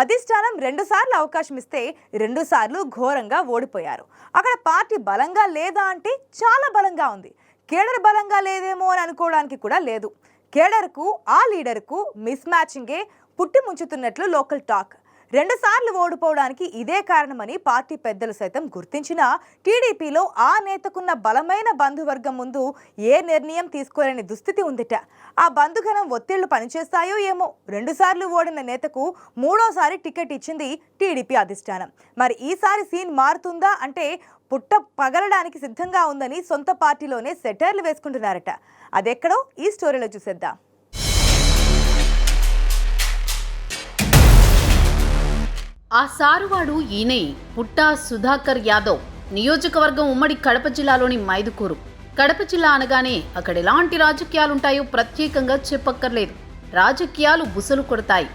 అధిష్టానం రెండుసార్లు అవకాశం ఇస్తే రెండుసార్లు ఘోరంగా ఓడిపోయారు. అక్కడ పార్టీ బలంగా లేదా అంటే చాలా బలంగా ఉంది. కేడర్ బలంగా లేదేమో అని అనుకోవడానికి కూడా లేదు. కేడర్కు ఆ లీడర్కు మిస్ మ్యాచింగే పుట్టి ముంచుతున్నట్లు లోకల్ టాక్. రెండుసార్లు ఓడిపోవడానికి ఇదే కారణమని పార్టీ పెద్దలు సైతం గుర్తించినా టీడీపీలో ఆ నేతకున్న బలమైన బంధువర్గం ముందు ఏ నిర్ణయం తీసుకోలేని దుస్థితి ఉందిట. ఆ బంధుగణం ఒత్తిళ్ళు పనిచేస్తాయో ఏమో. రెండుసార్లు ఓడిన నేతకు మూడోసారి టికెట్ ఇచ్చింది టీడీపీ అధిష్టానం. మరి ఈసారి సీన్ మారుతుందా అంటే పుట్ట పగలడానికి సిద్ధంగా ఉందని సొంత పార్టీలోనే సెటర్లు వేసుకుంటున్నారట. అదెక్కడో ఈ స్టోరీలో చూసేద్దాం. ఆ సారువాడు ఈయనే పుట్టా సుధాకర్ యాదవ్ నియోజకవర్గం ఉమ్మడి కడప జిల్లాలోని మైదుకూరు. కడప జిల్లా అనగానే అక్కడ ఎలాంటి రాజకీయాలుంటాయో ప్రత్యేకంగా చెప్పక్కర్లేదు. రాజకీయాలు బుసలు కొడతాయి.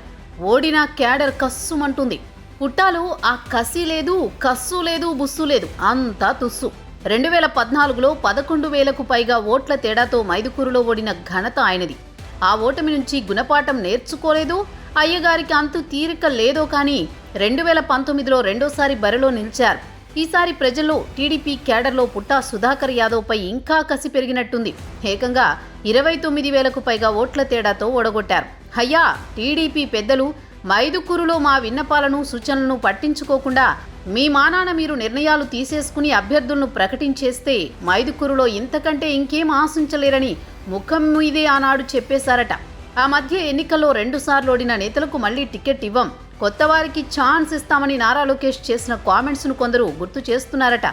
ఓడిన క్యాడర్ కస్సుమంటుంది. పుట్టాలో ఆ కసి లేదు కస్సు లేదు బుస్సు లేదు అంతా తుస్సు. రెండు వేల పద్నాలుగులో పదకొండు వేలకు పైగా ఓట్ల తేడాతో మైదుకూరులో ఓడిన ఘనత ఆయనది. ఆ ఓటమి నుంచి గుణపాఠం నేర్చుకోలేదు అయ్యగారికి అంతు తీరిక లేదో కానీ రెండు వేల పంతొమ్మిదిలో రెండోసారి బరిలో నిలిచారు. ఈసారి ప్రజల్లో టీడీపీ క్యాడర్లో పుట్టా సుధాకర్ యాదవ్పై ఇంకా కసి పెరిగినట్టుంది. ఏకంగా ఇరవై తొమ్మిది వేలకు పైగా ఓట్ల తేడాతో ఓడగొట్టారు. అయ్యా టీడీపీ పెద్దలు మైదుకూరులో మా విన్నపాలను సూచనలను పట్టించుకోకుండా మీ మానాన మీరు నిర్ణయాలు తీసేసుకుని అభ్యర్థులను ప్రకటించేస్తే మైదుకూరులో ఇంతకంటే ఇంకేం ఆశించలేరని ముఖం మీదే ఆనాడు చెప్పేశారట. ఆ మధ్య ఎన్నికల్లో రెండుసార్లు ఓడిన నేతలకు మళ్ళీ టికెట్ ఇవ్వం. కొత్త వారికి ఛాన్స్ ఇస్తామని నారా లోకేష్ చేసిన కామెంట్స్ను కొందరు గుర్తు చేస్తున్నారట.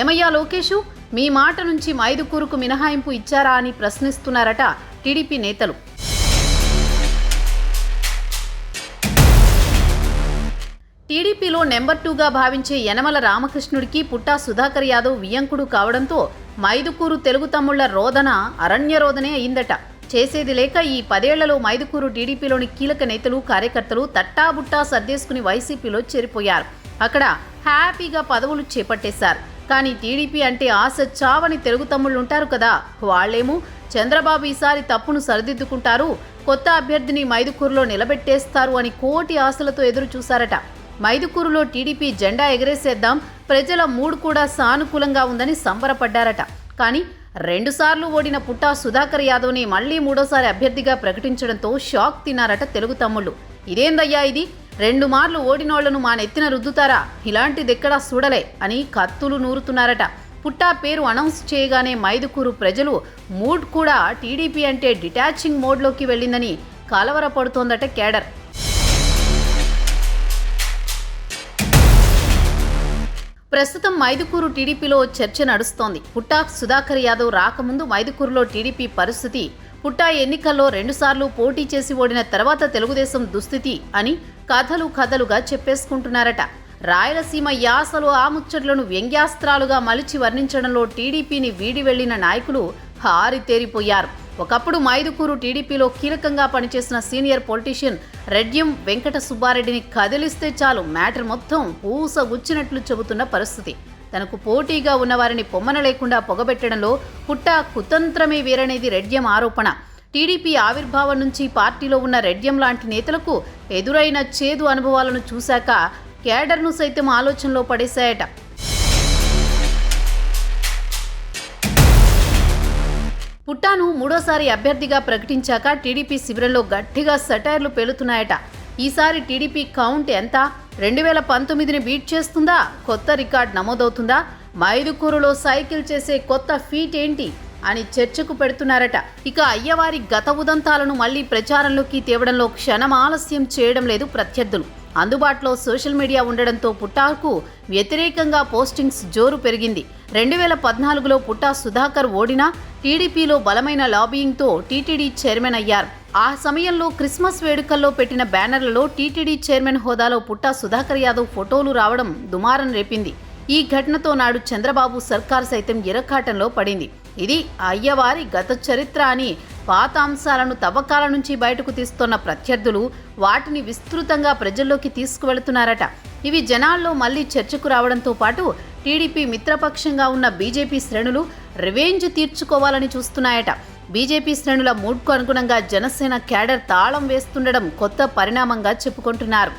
ఏమయ్యా లోకేషు? మీ మాట నుంచి మైదుకూరుకు మినహాయింపు ఇచ్చారా అని ప్రశ్నిస్తున్నారట టీడీపీ నేతలు. టీడీపీలో నెంబర్ టూగా భావించే యనమల రామకృష్ణుడికి పుట్టా సుధాకర్ యాదవ్ వియంకుడు కావడంతో మైదుకూరు తెలుగు తమ్ముళ్ళ రోదన అరణ్య రోదనే అయిందట. చేసేది లేక ఈ పదేళ్ళలో మైదుకూరు టీడీపీలోని కీలక నేతలు కార్యకర్తలు తట్టాబుట్టా సర్దేసుకుని వైసీపీలో చేరిపోయారు. అక్కడ హ్యాపీగా పదవులు చేపట్టేశారు. కానీ టీడీపీ అంటే ఆశ చావని తెలుగు తమ్ముళ్ళుంటారు కదా. వాళ్ళేమో చంద్రబాబు ఈసారి తప్పును సరిదిద్దుకుంటారు కొత్త అభ్యర్థిని మైదుకూరులో నిలబెట్టేస్తారు అని కోటి ఆశలతో ఎదురు చూశారట. మైదుకూరులో టీడీపీ జెండా ఎగరేసేద్దాం ప్రజల మూడు కూడా సానుకూలంగా ఉందని సంబరపడ్డారట. కానీ రెండుసార్లు ఓడిన పుట్టా సుధాకర్ యాదవ్ని మళ్ళీ మూడోసారి అభ్యర్థిగా ప్రకటించడంతో షాక్ తిన్నారట తెలుగు తమ్ముళ్ళు. ఇదేందయ్యా ఇది? రెండు మార్లు ఓడినోళ్ళను మా నెత్తిన రుద్దుతారా? ఇలాంటిదెక్కడా చూడలే అని కత్తులు నూరుతున్నారట. పుట్టా పేరు అనౌన్స్ చేయగానే మైదుకూరు ప్రజలు మూడ్ కూడా టీడీపీ అంటే డిటాచింగ్ మోడ్లోకి వెళ్ళిందని కలవరపడుతోందట కేడర్. ప్రస్తుతం మైదుకూరు టీడీపీలో చర్చ నడుస్తోంది. పుట్టా సుధాకర్ యాదవ్ రాకముందు మైదుకూరులో టీడీపీ పరిస్థితి పుట్టా ఎన్నికల్లో రెండుసార్లు పోటీ చేసి ఓడిన తర్వాత తెలుగుదేశం దుస్థితి అని కథలు కథలుగా చెప్పేసుకుంటున్నారట. రాయలసీమ యాసలు ఆ ముచ్చట్లను వ్యంగ్యాస్త్రాలుగా మలిచి వర్ణించడంలో టీడీపీని వీడి వెళ్ళిన నాయకులు హారితేరిపోయారు. ఒకప్పుడు మైదుకూరు టీడీపీలో కీలకంగా పనిచేసిన సీనియర్ పొలిటీషియన్ రెడ్యం వెంకట సుబ్బారెడ్డిని కదిలిస్తే చాలు మ్యాటర్ మొత్తం పూస గుచ్చినట్లు చెబుతున్న పరిస్థితి. తనకు పోటీగా ఉన్నవారిని పొమ్మన లేకుండా పొగబెట్టడంలో పుట్ట కుతంత్రమే వేరనేది రెడ్యం ఆరోపణ. టీడీపీ ఆవిర్భావం నుంచి పార్టీలో ఉన్న రెడ్యం లాంటి నేతలకు ఎదురైన చేదు అనుభవాలను చూశాక కేడర్ను సైతం ఆలోచనలో పడేశాయట. పుట్టాను మూడోసారి అభ్యర్థిగా ప్రకటించాక టీడీపీ శిబిరంలో గట్టిగా సెటైర్లు పేలుతున్నాయట. ఈసారి టీడీపీ కౌంట్ ఎంత? రెండు వేల పంతొమ్మిదిని బీట్ చేస్తుందా? కొత్త రికార్డ్ నమోదవుతుందా? మైదుకూరులో సైకిల్ చేసే కొత్త ఫీట్ ఏంటి? అని చర్చకు పెడుతున్నారట. ఇక అయ్యవారి గత ఉదంతాలను మళ్ళీ ప్రచారంలోకి తేవడంలో క్షణం ఆలస్యం చేయడం లేదు ప్రత్యర్థులు. అందుబాటులో సోషల్ మీడియా ఉండడంతో పుట్టాకు వ్యతిరేకంగా పోస్టింగ్స్ జోరు పెరిగింది. రెండు వేల పద్నాలుగులో పుట్టా సుధాకర్ ఓడినా టీడీపీలో బలమైన లాబియింగ్తో టీటీడీ చైర్మన్ అయ్యారు. ఆ సమయంలో క్రిస్మస్ వేడుకల్లో పెట్టిన బ్యానర్లలో టీటీడీ చైర్మన్ హోదాలో పుట్టా సుధాకర్ యాదవ్ ఫోటోలు రావడం దుమారం రేపింది. ఈ ఘటనతో నాడు చంద్రబాబు సర్కార్ సైతం ఇరకాటంలో పడింది. ఇది అయ్యవారి గత చరిత్ర అని పాత అంశాలను తవ్వకాల నుంచి బయటకు తీస్తున్న ప్రత్యర్థులు వాటిని విస్తృతంగా ప్రజల్లోకి తీసుకువెళుతున్నారట. ఇవి జనాల్లో మళ్ళీ చర్చకు రావడంతో పాటు టీడీపీ మిత్రపక్షంగా ఉన్న బీజేపీ శ్రేణులు రివెంజ్ తీర్చుకోవాలని చూస్తున్నాయట. బీజేపీ శ్రేణుల మూడ్కు అనుగుణంగా జనసేన క్యాడర్ తాళం వేస్తుండడం కొత్త పరిణామంగా చెప్పుకుంటున్నారు.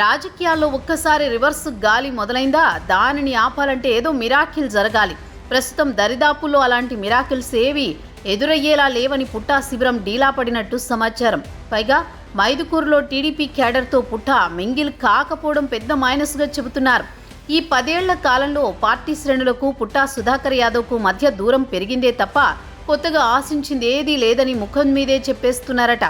రాజకీయాల్లో ఒక్కసారి రివర్స్ గాలి మొదలైందా? దానిని ఆపాలంటే ఏదో మిరాకిల్ జరగాలి. ప్రస్తుతం దరిదాపుల్లో అలాంటి మిరాకిల్స్ ఏవి ఎదురయ్యేలా లేవని పుట్టా శిబిరం డీలా పడినట్టు సమాచారం. పైగా మైదుకూరులో టీడీపీ క్యాడర్తో పుట్టా మింగిల్ కాకపోవడం పెద్ద మైనస్గా చెబుతున్నారు. ఈ పదేళ్ళ కాలంలో పార్టీ శ్రేణులకు పుట్టా సుధాకర్ యాదవ్కు మధ్య దూరం పెరిగిందే తప్ప కొత్తగా ఆశించింది ఏదీ లేదని ముఖం మీదే చెప్పేస్తున్నారట.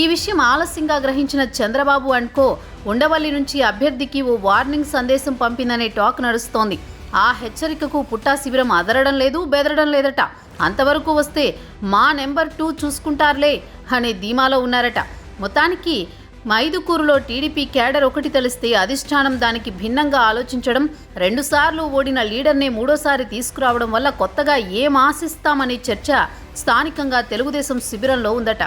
ఈ విషయం ఆలస్యంగా గ్రహించిన చంద్రబాబు అండ్కో ఉండవల్లి నుంచి అభ్యర్థికి ఓ వార్నింగ్ సందేశం పంపిందనే టాక్ నడుస్తోంది. ఆ హెచ్చరికకు పుట్టా శిబిరం అదరడం లేదు బెదరడం లేదట. అంతవరకు వస్తే మా నెంబర్ టూ చూసుకుంటారులే అనే ధీమాలో ఉన్నారట. మొత్తానికి మైదుకూరులో టీడీపీ క్యాడర్ ఒకటి తెలిస్తే అధిష్టానం దానికి భిన్నంగా ఆలోచించడం రెండుసార్లు ఓడిన లీడర్నే మూడోసారి తీసుకురావడం వల్ల కొత్తగా ఏం ఆశిస్తామనే చర్చ స్థానికంగా తెలుగుదేశం శిబిరంలో ఉందట.